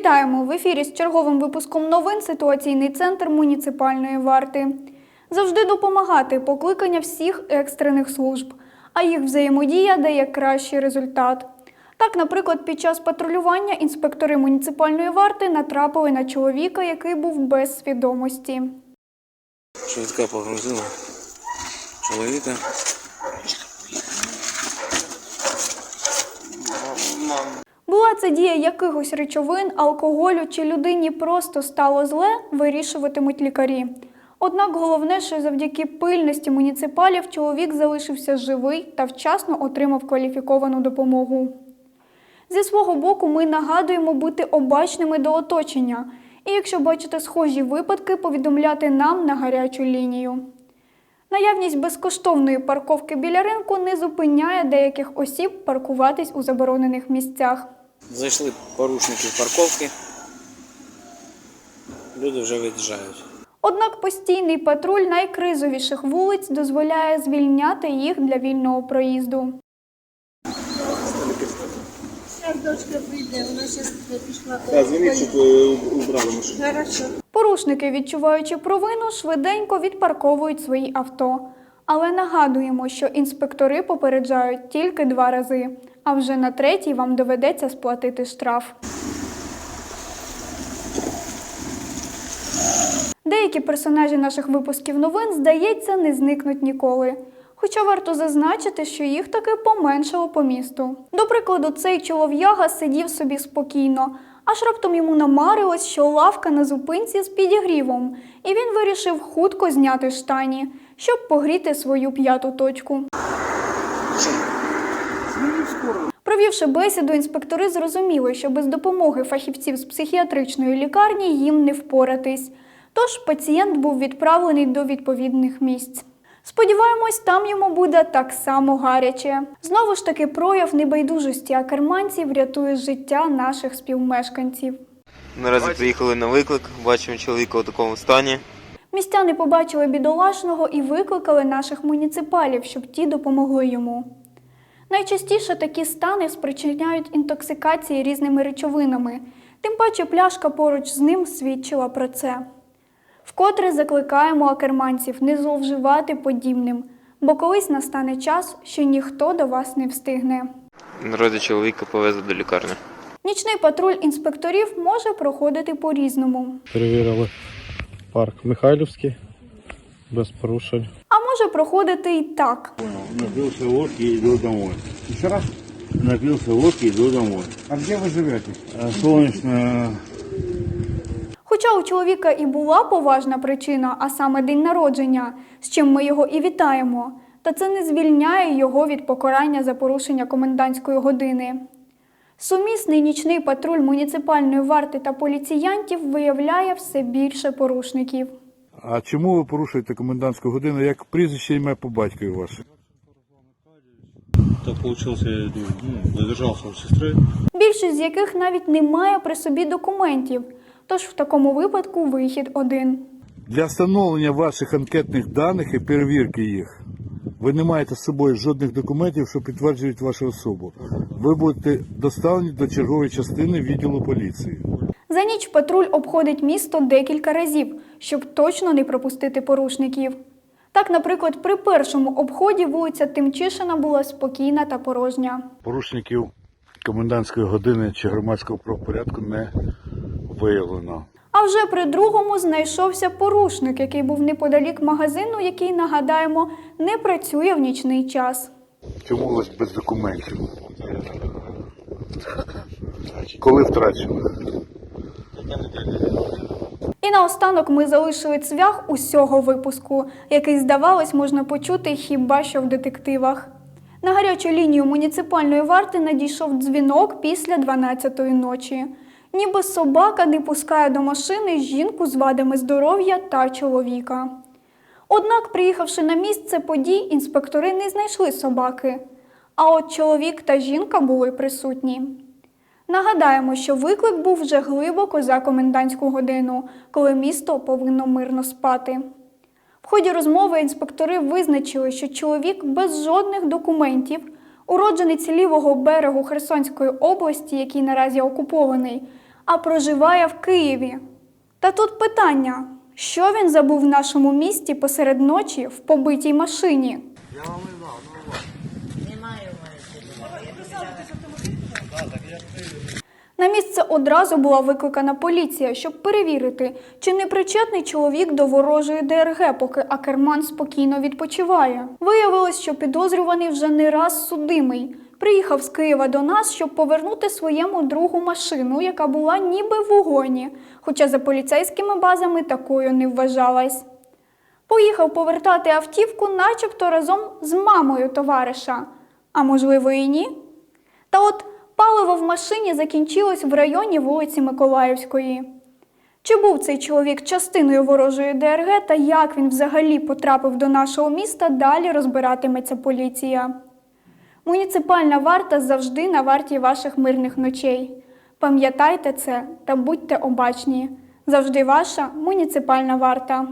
Вітаємо в ефірі з черговим випуском новин ситуаційний центр муніципальної варти. Завжди допомагати покликання всіх екстрених служб, а їх взаємодія дає кращий результат. Так, наприклад, під час патрулювання інспектори муніципальної варти натрапили на чоловіка, який був без свідомості. Швидка погрузила чоловіка. Це дія якихось речовин, алкоголю чи людині просто стало зле, вирішуватимуть лікарі. Однак головне, що завдяки пильності муніципалів чоловік залишився живий та вчасно отримав кваліфіковану допомогу. Зі свого боку, ми нагадуємо бути обачними до оточення, і якщо бачите схожі випадки, повідомляти нам на гарячу лінію. Наявність безкоштовної парковки біля ринку не зупиняє деяких осіб паркуватись у заборонених місцях. Зайшли порушники в парковки. Люди вже від'їжджають. Однак постійний патруль найкризовіших вулиць дозволяє звільняти їх для вільного проїзду. Щоб е, убрали машину. Порушники, відчуваючи провину, швиденько відпарковують свої авто. Але нагадуємо, що інспектори попереджають тільки два рази, а вже на третій вам доведеться сплатити штраф. Деякі персонажі наших випусків новин, здається, не зникнуть ніколи. Хоча варто зазначити, що їх таки поменшало по місту. До прикладу, цей чолов'яга сидів собі спокійно, аж раптом йому намарилось, що лавка на зупинці з підігрівом, і він вирішив хутко зняти штані, щоб погріти свою п'яту точку. Провівши бесіду, інспектори зрозуміли, що без допомоги фахівців з психіатричної лікарні їм не впоратись. Тож пацієнт був відправлений до відповідних місць. Сподіваємось, там йому буде так само гаряче. Знову ж таки, прояв небайдужості акерманців рятує життя наших співмешканців. Наразі приїхали на виклик, бачимо чоловіка у такому стані. Містяни побачили бідолашного і викликали наших муніципалів, щоб ті допомогли йому. Найчастіше такі стани спричиняють інтоксикації різними речовинами, тим паче пляшка поруч з ним свідчила про це. Вкотре закликаємо акерманців не зловживати подібним, бо колись настане час, що ніхто до вас не встигне. Наразі чоловіка повезли до лікарні. Нічний патруль інспекторів може проходити по-різному, Перевірили парк Михайлівський без порушень. А може проходити і так. Напился водки и иду домой. Еще раз? Напился водки и иду домой. А где вы живете? Солнечно. Хоча у чоловіка і була поважна причина, а саме день народження, з чим ми його і вітаємо, та це не звільняє його від покарання за порушення комендантської години. Сумісний нічний патруль муніципальної варти та поліціянтів виявляє все більше порушників. А чому ви порушуєте комендантську годину? Як прізвище ім'я по батькові ваше? Так получился, я ну, задержался у сестры. Більшість з яких навіть не має при собі документів, тож в такому випадку вихід один. Для встановлення ваших анкетних даних і перевірки їх ви не маєте з собою жодних документів, що підтверджують вашу особу. Ви будете доставлені до чергової частини відділу поліції. За ніч патруль обходить місто декілька разів, щоб точно не пропустити порушників. Так, наприклад, при першому обході вулиця Тимчишина була спокійна та порожня. Порушників комендантської години чи громадського правопорядку не виявлено. А вже при другому знайшовся порушник, який був неподалік магазину, який, нагадаємо, не працює в нічний час. Чому вас без документів? Коли втрачено? І наостанок ми залишили цвях усього випуску, який, здавалось, можна почути хіба що в детективах. На гарячу лінію муніципальної варти надійшов дзвінок після 12-ї ночі. Ніби собака не пускає до машини жінку з вадами здоров'я та чоловіка. Однак, приїхавши на місце подій, інспектори не знайшли собаки. А от чоловік та жінка були присутні. Нагадаємо, що виклик був вже глибоко за комендантську годину, коли місто повинно мирно спати. В ході розмови інспектори визначили, що чоловік без жодних документів, уродженець лівого берегу Херсонської області, який наразі окупований, а проживає в Києві. Та тут питання: що він забув в нашому місті посеред ночі в побитій машині? На місце одразу була викликана поліція, щоб перевірити, чи не причетний чоловік до ворожої ДРГ, поки Акерман спокійно відпочиває. Виявилось, що підозрюваний вже не раз судимий. Приїхав з Києва до нас, щоб повернути своєму другу машину, яка була ніби в угоні, хоча за поліцейськими базами такою не вважалась. Поїхав повертати автівку, начебто разом з мамою товариша. А можливо, і ні. Та от паливо в машині закінчилось в районі вулиці Миколаївської. Чи був цей чоловік частиною ворожої ДРГ та як він взагалі потрапив до нашого міста, далі розбиратиметься поліція. Муніципальна варта завжди на варті ваших мирних ночей. Пам'ятайте це та будьте обачні. Завжди ваша муніципальна варта.